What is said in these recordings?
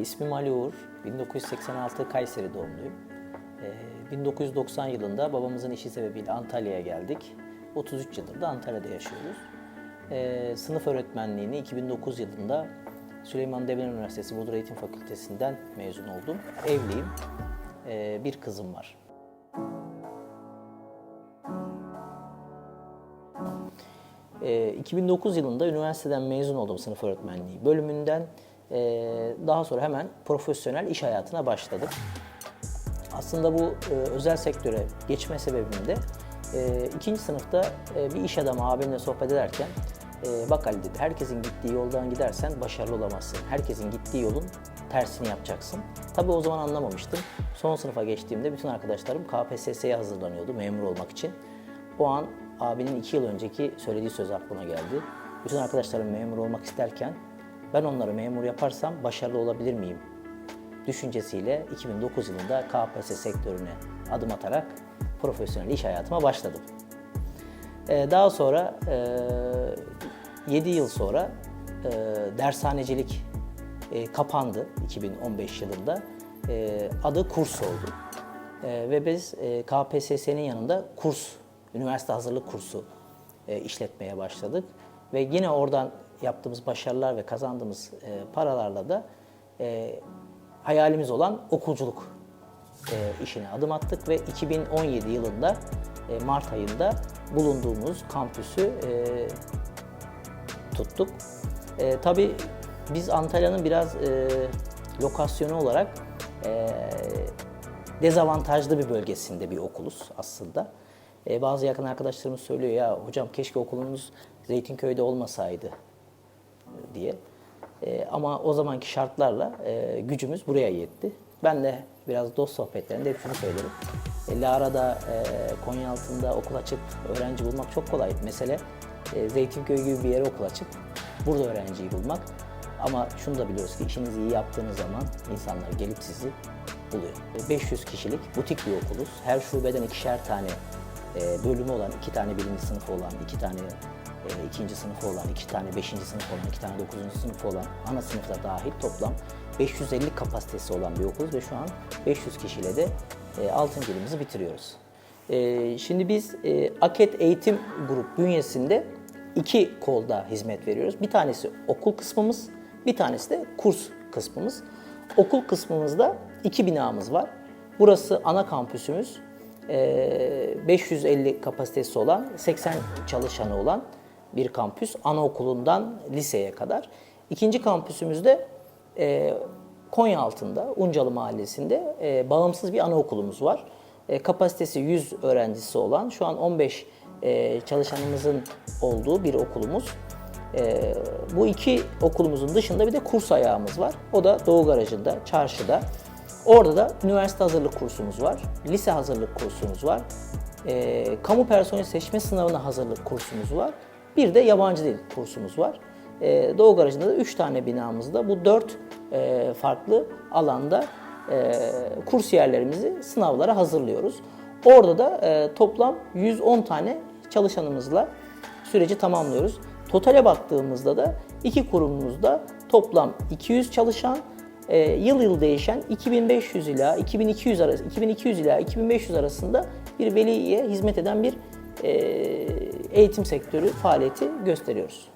İsmim Ali Uğur. 1986 Kayseri doğumluyum. E, 1990 yılında babamızın işi sebebiyle Antalya'ya geldik. 33 yıldır da Antalya'da yaşıyoruz. E, sınıf öğretmenliğini 2009 yılında Süleyman Demirel Üniversitesi Bodrum Eğitim Fakültesinden mezun oldum. Evliyim. E, bir kızım var. E, 2009 yılında üniversiteden mezun oldum sınıf öğretmenliği bölümünden. E, daha sonra hemen profesyonel iş hayatına başladım. Aslında bu e, özel sektöre geçme sebebim de e, ikinci sınıfta e, bir iş adamı abimle sohbet ederken bak Ali dedi herkesin gittiği yoldan gidersen başarılı olamazsın. Herkesin gittiği yolun tersini yapacaksın. Tabii o zaman anlamamıştım. Son sınıfa geçtiğimde bütün arkadaşlarım KPSS'ye hazırlanıyordu memur olmak için. O an abinin iki yıl önceki söylediği söz aklıma geldi. Bütün arkadaşlarım memur olmak isterken ben onları memur yaparsam başarılı olabilir miyim? Düşüncesiyle 2009 yılında KPSS sektörüne adım atarak profesyonel iş hayatıma başladım. Ee, Daha sonra 7 yıl sonra e, dershanecilik e, kapandı 2015 yılında. E, Adı kurs oldu. E, Ve biz e, KPSS'nin yanında kurs, üniversite hazırlık kursu e, işletmeye başladık. Ve yine oradan yaptığımız başarılar ve kazandığımız e, paralarla da e, hayalimiz olan okulculuk e, işine adım attık ve 2017 yılında e, Mart ayında bulunduğumuz kampüsü e, tuttuk. E, tabii biz Antalya'nın biraz e, lokasyonu olarak e, dezavantajlı bir bölgesinde bir okuluz aslında. E, bazı yakın arkadaşlarımız söylüyor ya hocam keşke okulunuz Zeytinköy'de olmasaydı diye. E, ama o zamanki şartlarla e, gücümüz buraya yetti. Ben de biraz dost sohbetlerinde hep şunu söylerim. E, Lara'da, e, Konyaaltı'nda okul açıp öğrenci bulmak çok kolay. Mesele e, Zeytinköy gibi bir yere okul açıp burada öğrenciyi bulmak. Ama şunu da biliyoruz ki işinizi iyi yaptığınız zaman insanlar gelip sizi buluyor. E, 500 kişilik butik bir okuluz. Her şubeden ikişer tane e, bölümü olan, iki tane birinci sınıfı olan, iki tane e, ikinci sınıfı olan, iki tane beşinci sınıfı olan, iki tane dokuzuncu sınıfı olan, ana sınıfta dahil toplam 550 kapasitesi olan bir okuluz ve şu an 500 kişiyle de e, altın yılımızı bitiriyoruz. E, şimdi biz e, AKET Eğitim Grup bünyesinde iki kolda hizmet veriyoruz. Bir tanesi okul kısmımız, bir tanesi de kurs kısmımız. Okul kısmımızda iki binamız var. Burası ana kampüsümüz. Ee, 550 kapasitesi olan, 80 çalışanı olan bir kampüs. Anaokulundan liseye kadar. İkinci kampüsümüzde e, Konya altında, Uncalı Mahallesi'nde e, bağımsız bir anaokulumuz var. E, kapasitesi 100 öğrencisi olan, şu an 15 e, çalışanımızın olduğu bir okulumuz. E, bu iki okulumuzun dışında bir de kurs ayağımız var. O da Doğu Garajı'nda, çarşıda. Orada da üniversite hazırlık kursumuz var, lise hazırlık kursumuz var, e, kamu personeli seçme sınavına hazırlık kursumuz var, bir de yabancı dil kursumuz var. E, Doğu Garajı'nda da 3 tane binamızda bu 4 e, farklı alanda e, kursiyerlerimizi sınavlara hazırlıyoruz. Orada da e, toplam 110 tane çalışanımızla süreci tamamlıyoruz. Totale baktığımızda da iki kurumumuzda toplam 200 çalışan, e, yıl yıl değişen 2500 ila 2200 arası 2200 ila 2500 arasında bir veliye hizmet eden bir e, eğitim sektörü faaliyeti gösteriyoruz.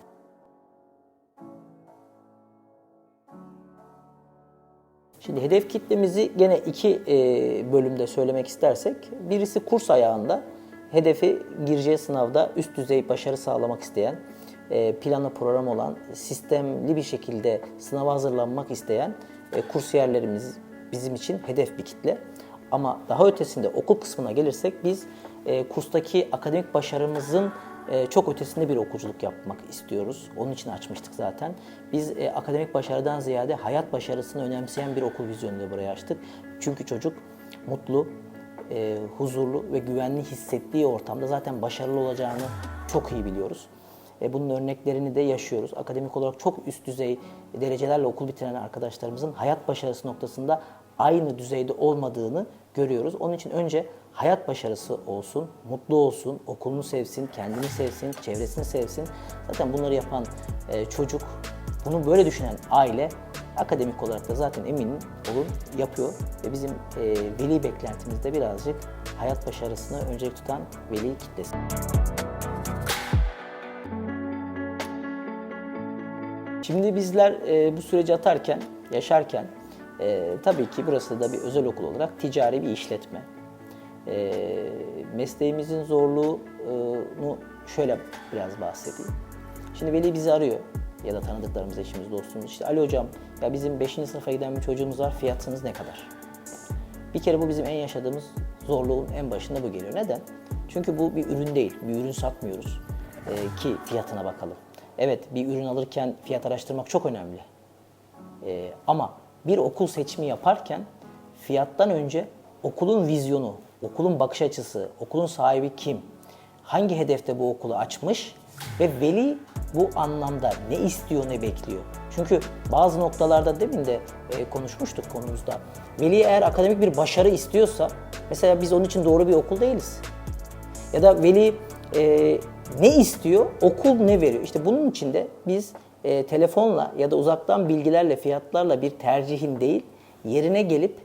Şimdi hedef kitlemizi gene iki e, bölümde söylemek istersek, birisi kurs ayağında hedefi gireceği sınavda üst düzey başarı sağlamak isteyen, e, planı program olan, sistemli bir şekilde sınava hazırlanmak isteyen e, kursiyerlerimiz bizim için hedef bir kitle. Ama daha ötesinde okul kısmına gelirsek biz e, kurstaki akademik başarımızın e, çok ötesinde bir okulculuk yapmak istiyoruz. Onun için açmıştık zaten. Biz e, akademik başarıdan ziyade hayat başarısını önemseyen bir okul vizyonuyla buraya açtık. Çünkü çocuk mutlu, e, huzurlu ve güvenli hissettiği ortamda zaten başarılı olacağını çok iyi biliyoruz. E, bunun örneklerini de yaşıyoruz. Akademik olarak çok üst düzey derecelerle okul bitiren arkadaşlarımızın hayat başarısı noktasında aynı düzeyde olmadığını görüyoruz. Onun için önce hayat başarısı olsun, mutlu olsun, okulunu sevsin, kendini sevsin, çevresini sevsin. Zaten bunları yapan e, çocuk, bunu böyle düşünen aile Akademik olarak da zaten eminim olun yapıyor ve bizim e, veli beklentimizde birazcık hayat başarısını öncelik tutan veli kitlesi. Şimdi bizler e, bu süreci atarken, yaşarken e, tabii ki burası da bir özel okul olarak ticari bir işletme. E, mesleğimizin zorluğunu şöyle biraz bahsedeyim. Şimdi veli bizi arıyor ya da tanıdıklarımız, eşimiz, dostumuz. İşte Ali hocam ya bizim 5. sınıfa giden bir çocuğumuz var fiyatınız ne kadar? Bir kere bu bizim en yaşadığımız zorluğun en başında bu geliyor. Neden? Çünkü bu bir ürün değil. Bir ürün satmıyoruz Ee, ki fiyatına bakalım. Evet bir ürün alırken fiyat araştırmak çok önemli. Ee, ama bir okul seçimi yaparken fiyattan önce okulun vizyonu, okulun bakış açısı, okulun sahibi kim, hangi hedefte bu okulu açmış ve veli bu anlamda ne istiyor ne bekliyor. Çünkü bazı noktalarda demin de e, konuşmuştuk konumuzda. Veli eğer akademik bir başarı istiyorsa mesela biz onun için doğru bir okul değiliz. Ya da veli e, ne istiyor, okul ne veriyor? İşte bunun için de biz e, telefonla ya da uzaktan bilgilerle, fiyatlarla bir tercihin değil, yerine gelip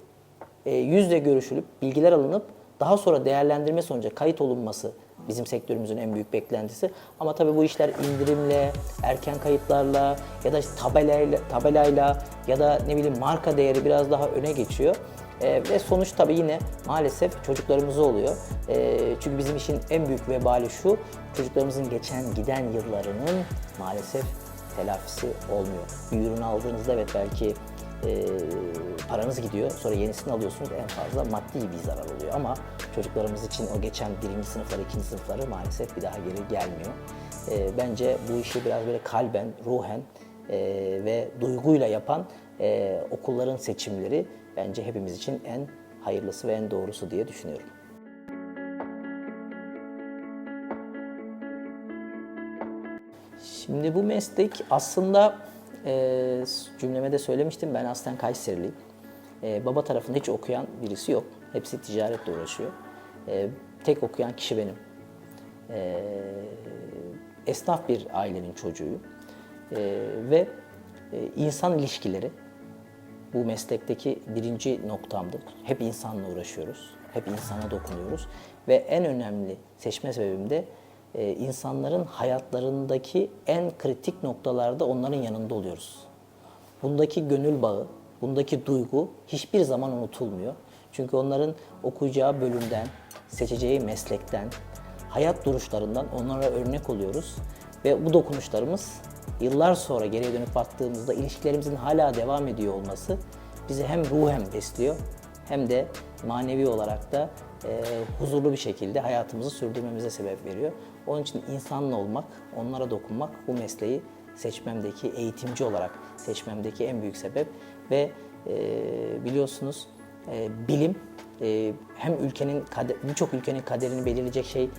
e, yüzle görüşülüp, bilgiler alınıp daha sonra değerlendirme sonucu kayıt olunması bizim sektörümüzün en büyük beklentisi. Ama tabii bu işler indirimle, erken kayıtlarla ya da tabelayla, tabelayla ya da ne bileyim marka değeri biraz daha öne geçiyor. Ee, ve sonuç tabii yine maalesef çocuklarımıza oluyor. Ee, çünkü bizim işin en büyük vebali şu, çocuklarımızın geçen giden yıllarının maalesef telafisi olmuyor. Bir ürün aldığınızda evet belki e, paranız gidiyor, sonra yenisini alıyorsunuz en fazla maddi bir zarar oluyor. Ama çocuklarımız için o geçen birinci sınıfları, ikinci sınıfları maalesef bir daha geri gelmiyor. E, bence bu işi biraz böyle kalben, ruhen e, ve duyguyla yapan e, okulların seçimleri bence hepimiz için en hayırlısı ve en doğrusu diye düşünüyorum. Şimdi bu meslek aslında e, cümleme de söylemiştim ben aslen Kayseriliyim. E, baba tarafında hiç okuyan birisi yok. Hepsi ticaretle uğraşıyor. E, tek okuyan kişi benim. E, esnaf bir ailenin çocuğuyum. E, ve e, insan ilişkileri bu meslekteki birinci noktamdır. Hep insanla uğraşıyoruz. Hep insana dokunuyoruz. Ve en önemli seçme sebebim de e, insanların hayatlarındaki en kritik noktalarda onların yanında oluyoruz. Bundaki gönül bağı, bundaki duygu hiçbir zaman unutulmuyor. Çünkü onların okuyacağı bölümden, seçeceği meslekten, hayat duruşlarından onlara örnek oluyoruz. Ve bu dokunuşlarımız yıllar sonra geriye dönüp baktığımızda ilişkilerimizin hala devam ediyor olması bizi hem ruhen besliyor hem de manevi olarak da e, huzurlu bir şekilde hayatımızı sürdürmemize sebep veriyor. Onun için insanla olmak, onlara dokunmak bu mesleği seçmemdeki, eğitimci olarak seçmemdeki en büyük sebep ve e, biliyorsunuz e, bilim e, hem ülkenin birçok ülkenin kaderini belirleyecek şey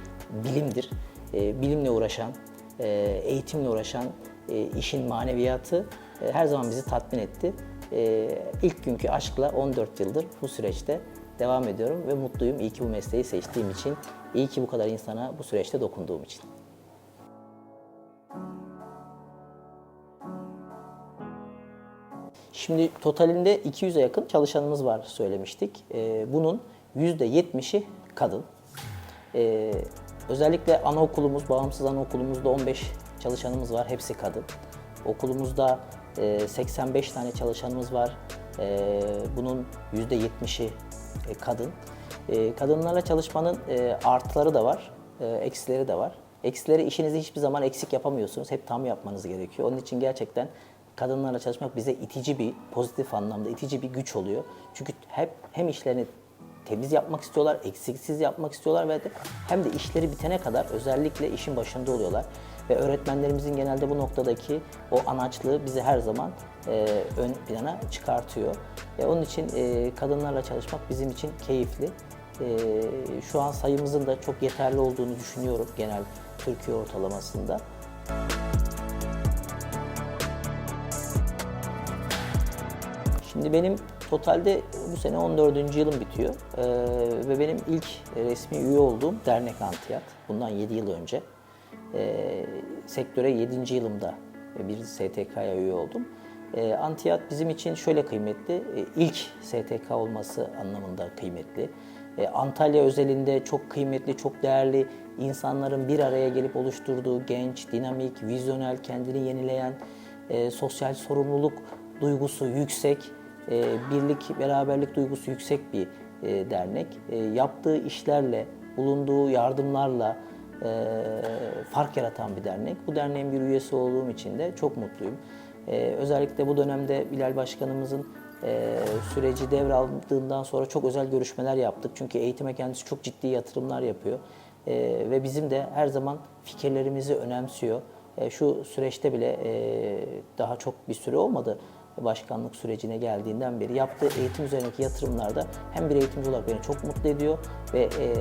bilimdir. E, bilimle uğraşan, e, eğitimle uğraşan e, işin maneviyatı e, her zaman bizi tatmin etti. E, ilk günkü aşkla 14 yıldır bu süreçte devam ediyorum ve mutluyum. İyi ki bu mesleği seçtiğim için, iyi ki bu kadar insana bu süreçte dokunduğum için. Şimdi totalinde 200'e yakın çalışanımız var söylemiştik. Ee, bunun %70'i kadın. Ee, özellikle anaokulumuz, bağımsız anaokulumuzda 15 çalışanımız var. Hepsi kadın. Okulumuzda e, 85 tane çalışanımız var. E, bunun %70'i e, kadın. E, kadınlarla çalışmanın e, artıları da var, e, eksileri de var. Eksileri işinizi hiçbir zaman eksik yapamıyorsunuz. Hep tam yapmanız gerekiyor. Onun için gerçekten kadınlarla çalışmak bize itici bir, pozitif anlamda itici bir güç oluyor. Çünkü hep hem işlerini temiz yapmak istiyorlar, eksiksiz yapmak istiyorlar ve de hem de işleri bitene kadar özellikle işin başında oluyorlar. Ve öğretmenlerimizin genelde bu noktadaki o anaçlığı bizi her zaman e, ön plana çıkartıyor. E, onun için e, kadınlarla çalışmak bizim için keyifli. E, şu an sayımızın da çok yeterli olduğunu düşünüyorum genel Türkiye ortalamasında. Şimdi benim totalde bu sene 14. yılım bitiyor ee, ve benim ilk resmi üye olduğum dernek Antiyat. Bundan 7 yıl önce. Ee, sektöre 7. yılımda bir STK'ya üye oldum. E, Antiyat bizim için şöyle kıymetli, e, ilk STK olması anlamında kıymetli. E, Antalya özelinde çok kıymetli, çok değerli insanların bir araya gelip oluşturduğu genç, dinamik, vizyonel, kendini yenileyen, e, sosyal sorumluluk duygusu yüksek, e, birlik, beraberlik duygusu yüksek bir e, dernek. E, yaptığı işlerle, bulunduğu yardımlarla e, fark yaratan bir dernek. Bu derneğin bir üyesi olduğum için de çok mutluyum. E, özellikle bu dönemde Bilal Başkanımızın e, süreci devraldığından sonra çok özel görüşmeler yaptık. Çünkü eğitime kendisi çok ciddi yatırımlar yapıyor. E, ve bizim de her zaman fikirlerimizi önemsiyor. E, şu süreçte bile e, daha çok bir süre olmadı başkanlık sürecine geldiğinden beri yaptığı eğitim üzerindeki yatırımlarda hem bir eğitimci olarak beni çok mutlu ediyor ve e,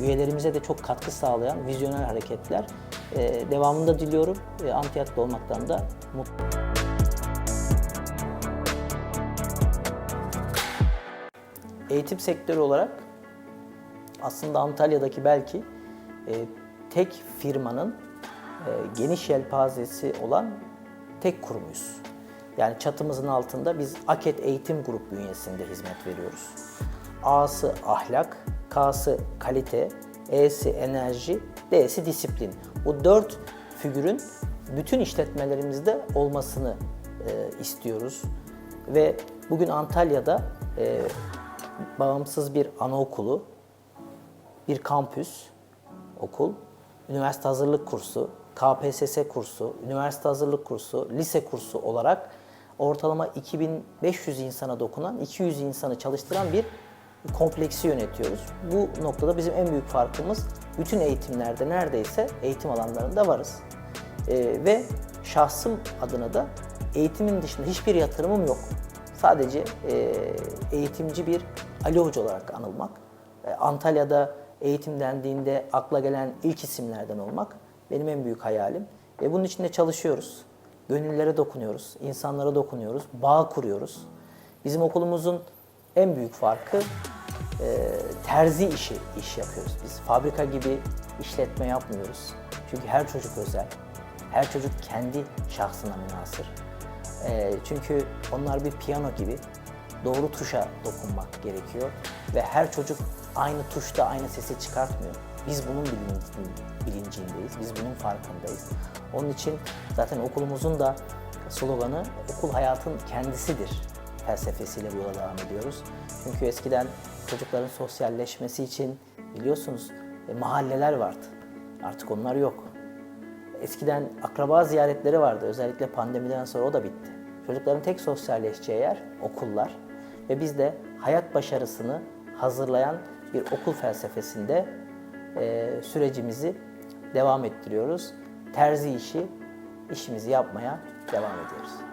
üyelerimize de çok katkı sağlayan vizyonel hareketler. E, devamında diliyorum. E, Antiyat'ta olmaktan da mutluyum. Eğitim sektörü olarak aslında Antalya'daki belki e, tek firmanın e, geniş yelpazesi olan tek kurumuyuz. Yani çatımızın altında biz Aket Eğitim Grup bünyesinde hizmet veriyoruz. A'sı ahlak, K'sı kalite, E'si enerji, D'si disiplin. Bu dört figürün bütün işletmelerimizde olmasını e, istiyoruz. Ve bugün Antalya'da e, bağımsız bir anaokulu, bir kampüs, okul, üniversite hazırlık kursu, KPSS kursu, üniversite hazırlık kursu, lise kursu olarak ortalama 2500 insana dokunan, 200 insanı çalıştıran bir kompleksi yönetiyoruz. Bu noktada bizim en büyük farkımız bütün eğitimlerde neredeyse eğitim alanlarında varız. Ee, ve şahsım adına da eğitimin dışında hiçbir yatırımım yok. Sadece e, eğitimci bir Ali Hoca olarak anılmak. E, Antalya'da eğitim dendiğinde akla gelen ilk isimlerden olmak benim en büyük hayalim. Ve bunun için de çalışıyoruz. Gönüllere dokunuyoruz, insanlara dokunuyoruz, bağ kuruyoruz. Bizim okulumuzun en büyük farkı e, terzi işi iş yapıyoruz biz. Fabrika gibi işletme yapmıyoruz. Çünkü her çocuk özel. Her çocuk kendi şahsına münasır. E, çünkü onlar bir piyano gibi doğru tuşa dokunmak gerekiyor ve her çocuk aynı tuşta aynı sesi çıkartmıyor. Biz bunun bilin- bilincindeyiz, biz bunun farkındayız. Onun için zaten okulumuzun da sloganı okul hayatın kendisidir felsefesiyle yola devam ediyoruz. Çünkü eskiden çocukların sosyalleşmesi için biliyorsunuz e, mahalleler vardı. Artık onlar yok. Eskiden akraba ziyaretleri vardı. Özellikle pandemiden sonra o da bitti. Çocukların tek sosyalleşeceği yer okullar. Ve biz de hayat başarısını hazırlayan bir okul felsefesinde e, sürecimizi devam ettiriyoruz. Terzi işi, işimizi yapmaya devam ediyoruz.